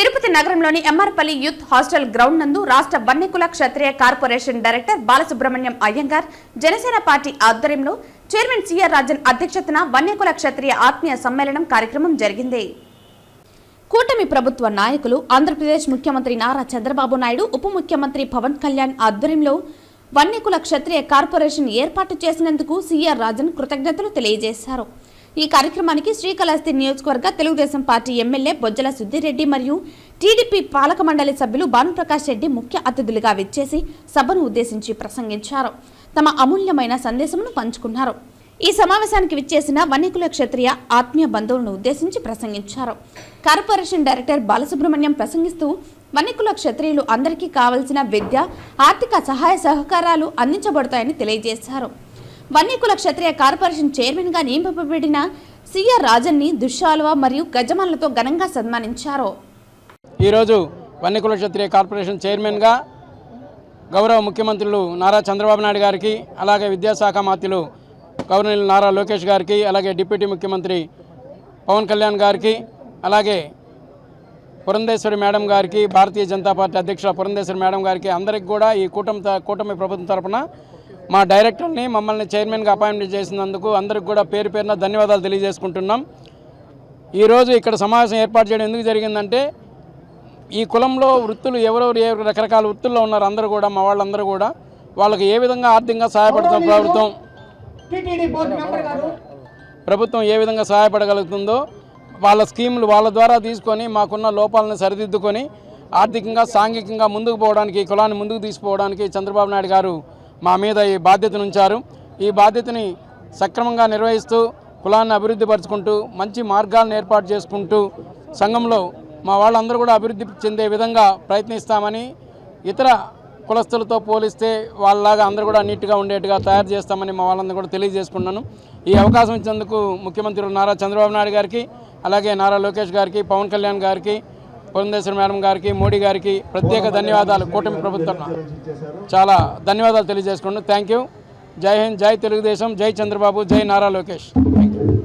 తిరుపతి నగరంలోని MR Palli youth hostel ground నందు రాష్ట్ర వన్యకుల క్షత్రియ corporation director Balasubrahmanyam Iyengar Janasena party ఆధ్వర్యంలో చైర్మన్ సిఆర్ రాజన్ అధ్యక్షతన వన్యకుల క్షత్రియ ఆత్మీయ సమ్మేళనం కార్యక్రమం జరిగింది. కూటమి ప్రభుత్వ నాయకులు ఆంధ్రప్రదేశ్ ముఖ్యమంత్రి నారా చంద్రబాబు నాయుడు ఉప ముఖ్యమంత్రి పవన్ కళ్యాణ్ ఆధ్వర్యంలో వన్యకుల క్షత్రియ కార్పొరేషన్ ఏర్పాటు చేసినందుకు సిఆర్ రాజన్ కృతజ్ఞతలు తెలియజేశారు. ఈ కార్యక్రమానికి శ్రీకాళహస్తి నియోజకవర్గ తెలుగుదేశం పార్టీ ఎమ్మెల్యే బొజ్జల సుద్దిరెడ్డి మరియు టీడీపీ పాలక మండలి సభ్యులు భానుప్రకాష్ రెడ్డి ముఖ్య అతిథులుగా విచ్చేసి సభను ఉద్దేశించి ప్రసంగించారు. తమ అమూల్యమైన సందేశమును పంచుకున్నారు. ఈ సమావేశానికి విచ్చేసిన వన్యకుల క్షత్రియ ఆత్మీయ బంధువులను ఉద్దేశించి ప్రసంగించారు. కార్పొరేషన్ డైరెక్టర్ బాలసుబ్రహ్మణ్యం ప్రసంగిస్తూ వన్యకుల క్షత్రియులు అందరికీ కావలసిన విద్య ఆర్థిక సహాయ సహకారాలు అందించబడతాయని తెలియజేశారు. వన్యకుల క్షత్రియ కార్పొరేషన్ చైర్మన్గా నియమింపబడిన సిఆర్ రాజన్ని దుశ్శాలువ మరియు గజమాలతో ఘనంగా సన్మానించారు. ఈరోజు వన్యకుల క్షత్రియ కార్పొరేషన్ చైర్మన్గా గౌరవ ముఖ్యమంత్రులు నారా చంద్రబాబు నాయుడు గారికి అలాగే విద్యాశాఖ మాత్రులు గవర్నర్ నారా లోకేష్ గారికి అలాగే డిప్యూటీ ముఖ్యమంత్రి పవన్ కళ్యాణ్ గారికి అలాగే పురంధేశ్వరి మేడం గారికి భారతీయ జనతా పార్టీ అధ్యక్షుల పురంధేశ్వరి మేడం గారికి అందరికి కూడా ఈ కూటమి కూటమి ప్రభుత్వం తరఫున మా డైరెక్టర్ని మమ్మల్ని చైర్మన్గా అపాయింట్ చేసినందుకు అందరికి కూడా పేరు పేరున ధన్యవాదాలు తెలియజేసుకుంటున్నాం. ఈరోజు ఇక్కడ సమావేశం ఏర్పాటు చేయడం ఎందుకు జరిగిందంటే ఈ కులంలో వృత్తులు ఎవరెవరు ఏ రకరకాల వృత్తుల్లో ఉన్నారు అందరూ కూడా మా వాళ్ళందరూ కూడా వాళ్ళకి ఏ విధంగా ఆర్థికంగా సహాయపడుతుంది ప్రభుత్వం? ప్రభుత్వం ఏ విధంగా సహాయపడగలుగుతుందో వాళ్ళ స్కీములు వాళ్ళ ద్వారా తీసుకొని మాకున్న లోపాలను సరిదిద్దుకొని ఆర్థికంగా సాంఘికంగా ముందుకు పోవడానికి కులాన్ని ముందుకు తీసుకుపోవడానికి చంద్రబాబు నాయుడు గారు మా మీద ఈ బాధ్యతను ఉంచారు. ఈ బాధ్యతని సక్రమంగా నిర్వహిస్తూ కులాన్ని అభివృద్ధి పరుచుకుంటూ మంచి మార్గాలను ఏర్పాటు చేసుకుంటూ సంఘంలో మా వాళ్ళందరూ కూడా అభివృద్ధి చెందే విధంగా ప్రయత్నిస్తామని ఇతర కులస్తులతో పోలిస్తే వాళ్ళలాగా అందరూ కూడా నీట్గా ఉండేట్టుగా తయారు చేస్తామని మా వాళ్ళందరూ కూడా తెలియజేసుకున్నాను ఈ అవకాశం ఇచ్చినందుకు ముఖ్యమంత్రులు నారా చంద్రబాబు నాయుడు గారికి అలాగే నారా లోకేష్ గారికి పవన్ కళ్యాణ్ గారికి పురంధేశ్వర మేడం గారికి మోడీ గారికి ప్రత్యేక ధన్యవాదాలు. కూటమి ప్రభుత్వం చాలా ధన్యవాదాలు తెలియజేసుకున్నాను థ్యాంక్ యూ. జై హింద్ జై తెలుగుదేశం జై చంద్రబాబు జై నారా లోకేష్. థ్యాంక్